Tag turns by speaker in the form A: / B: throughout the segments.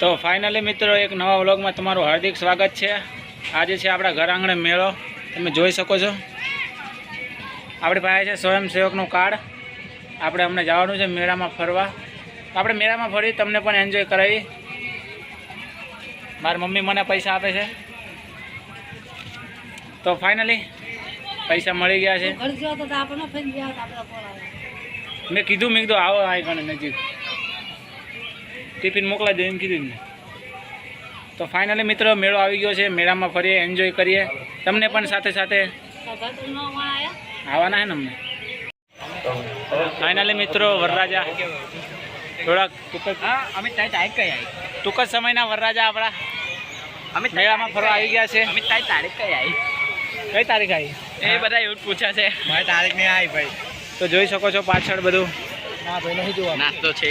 A: તો ફાઇનલી મિત્રો એક નવા વ્લોગમાં તમારું હાર્દિક સ્વાગત છે. આજે છે આપણા ઘર આંગણે મેળો. તમે જોઈ શકો છો. આપણી પાસે છે સ્વયંસેવકનું કાર્ડ. આપણે અમને જવાનું છે મેળામાં ફરવા. આપણે મેળામાં ફરી તમને પણ એન્જોય કરાવી. મારી મમ્મી મને પૈસા આપે છે. તો ફાઇનલી પૈસા મળી ગયા છે. મેં કીધું મેં કીધું આવો આ ગણે નજીક. ટિફિન મોકલાવી દે એમ કીધું ને તો ફાઇનલી મિત્રો મેળો આવી ગયો છે. મેળામાં ફરીએ એન્જોય કરીએ. તમને પણ સાથે સાથે આવવાના છે ને અમને? ફાઇનલી મિત્રો વરરાજા. થોડાક ટૂંક જ
B: અમે તારીખ કઈ આવી
A: ટૂંક જ સમયના વરરાજા આપણા.
B: અમે
A: મેળામાં ફરવા આવી ગયા છે.
B: અમે તારી તારીખ કઈ આવી
A: કઈ તારીખ આવી?
B: એ બધા એવું જ પૂછે છે. મારી તારીખ નહીં આવી ભાઈ.
A: તો જોઈ શકો છો પાછળ બધું.
B: ના ભાઈ નહીં જોવા નાસ્તો છે.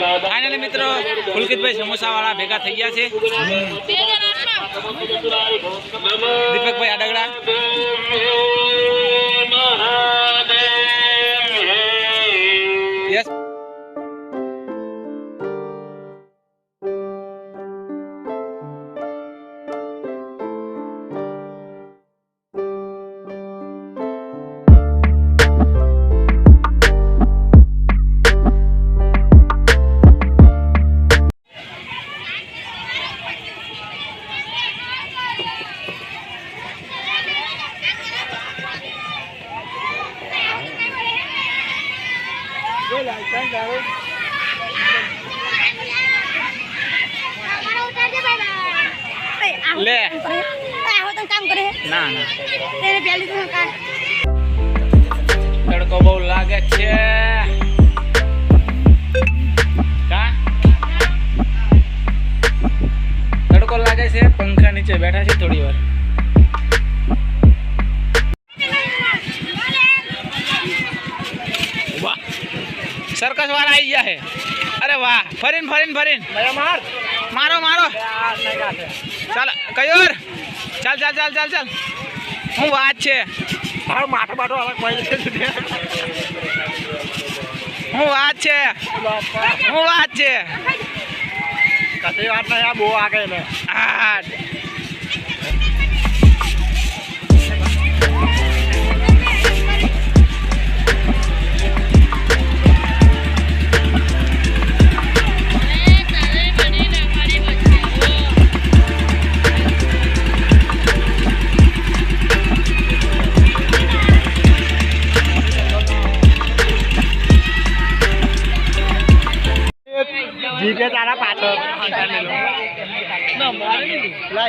A: ફાઇનલી મિત્રો પુલકિતભાઈ સમોસાવાળા ભેગા થઈ ગયા છે. દીપકભાઈ આડગડા. લે. તડકો બહુ લાગે છે. કા? તડકો લાગે છે, પંખા નીચે બેઠા છે થોડી વાર. આવી ગયા હે અરે વાહ ફરીન ફરીન ફરીન.
B: મારો
A: મારો. ચાલ કયોર. ચાલ ચાલ ચાલ ચાલ ચાલ. હું વાત છે.
B: માથો છે
A: હું વાત છે. હું વાત છે.
B: કશી વાત નહીં આ બહુ આગળ ને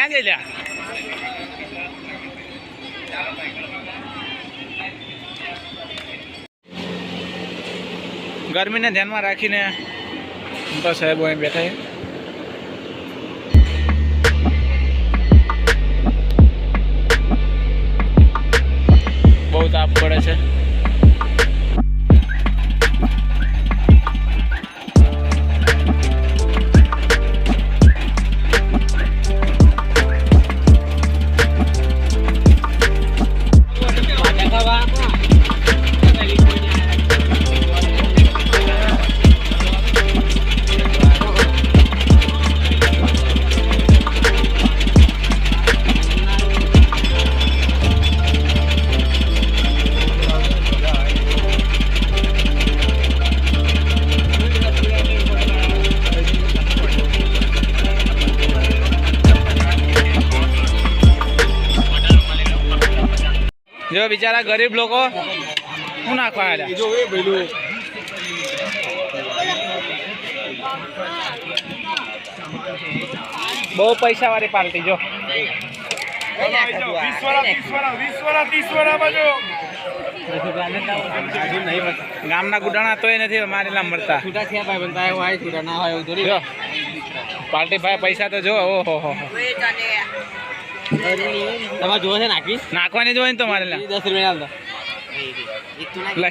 A: ક્યાં જઈ લ્યા ગરમીને ધ્યાનમાં રાખીને મોટા સાહેબો અહીં બેઠા છે જો બિચારા ગરીબ લોકો શું નાખવા બહુ પૈસા વાળી પાર્ટી જો. ગામના ગુડાણા તોય નથી મારેલા મળતા.
B: છૂટા થયા ભાઈ બનતા એવું આવી છૂટા ના હોય એવું થોડી.
A: પાર્ટી ભાઈ પૈસા તો જો ઓહો હો હો.
B: તમારે જોવે છે નાખી?
A: નાખવાની જોઈએ ને તમારે
B: દસ રૂપિયા હાલ દો
A: લે.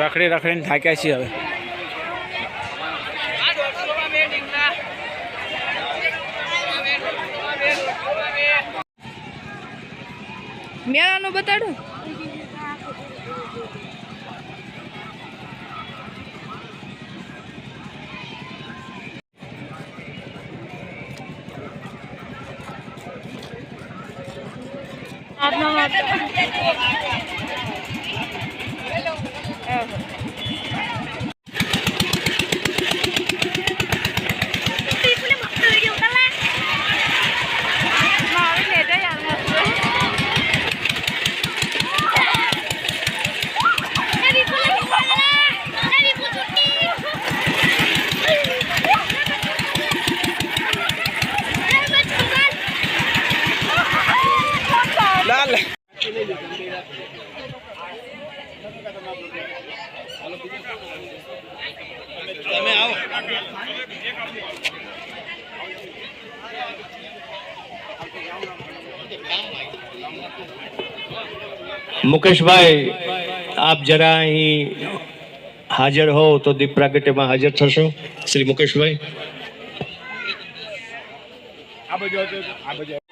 A: રખડી રખડીને થાક્યા છીએ હવે.
C: મેળાનું બતાડું?
A: হাত নাও
B: તમે આવો.
D: મુકેશભાઈ, આપ જરા અહીં હાજર હો તો દીપ પ્રાગટ્યમાં હાજર થશો. શ્રી મુકેશભાઈ.
B: આ બાજુ આ બાજુ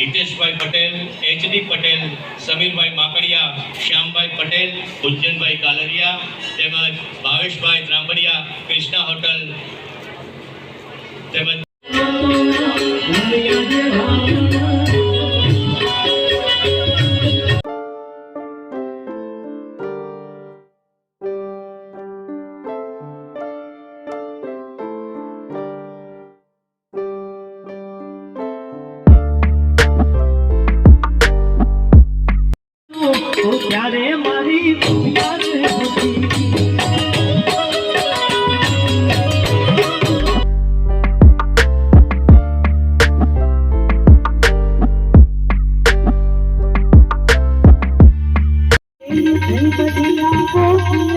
D: હિતેશભાઈ પટેલ એચડી પટેલ, સમીરભાઈ માકડિયા, શ્યામભાઈ પટેલ ઉજ્જૈનભાઈ કાલરિયા, તેમજ ભાવેશભાઈ ત્રાંબડિયા, કૃષ્ણા હોટલ તેમજ
E: কোকিল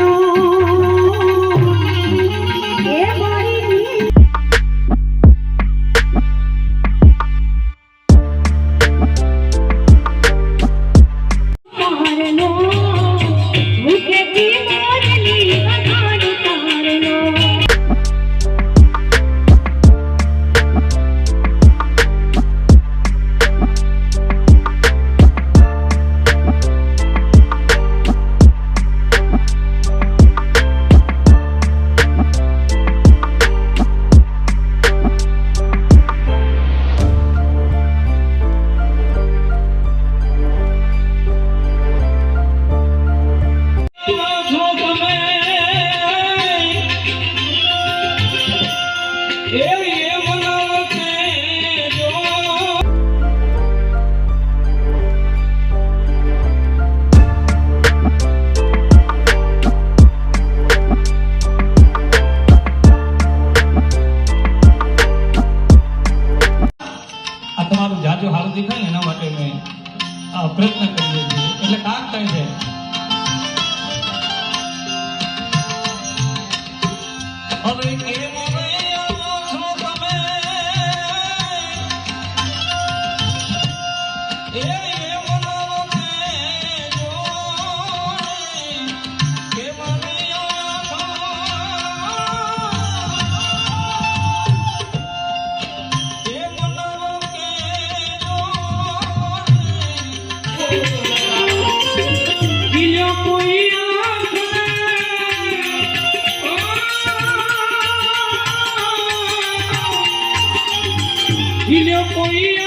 E: પ્રયત્ન કરીએ છીએ. એટલે કામ થાય છે. હવે કેમ આવો છો તમે.
F: eu conheço.